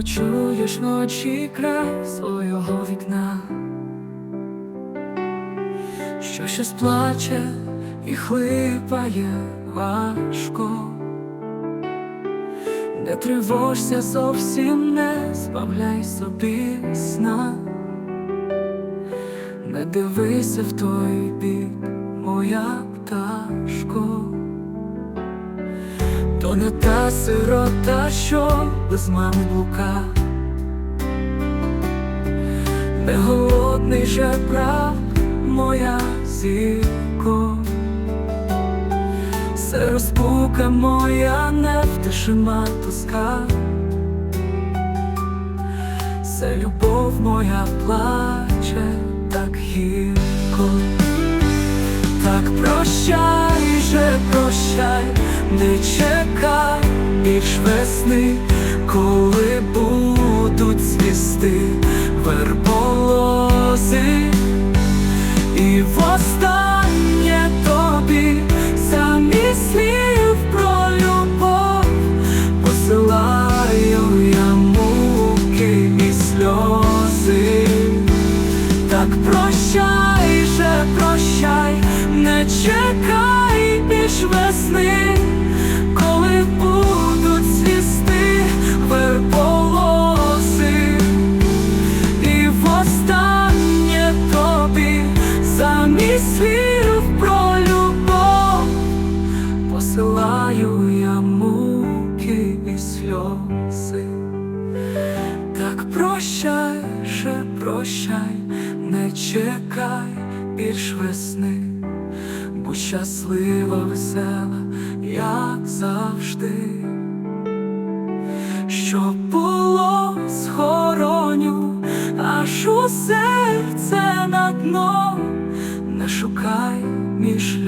почуєш ночі край свого вікна, що щось плаче і хлипає важко. Не тривожся зовсім, не збавляй собі сна, не дивися в той бік, моя пташко, то не та сирота, що без мами блука, не голодний жебрак, моя зірко. Це розпука моя невтишима тоска, це любов моя плаче так гірко, так прощай же, прощай, не чекай більш весни, коли будуть цвісти верболози. І востаннє тобі замість слів про любов посилаю я муки і сльози. Так прощай же, прощай, не чекай більш весни, замість слів про любов посилаю я муки і сльози. Так прощай, прощай, не чекай більш весни, будь щаслива, весела, як завжди. Що було схороню, аж у між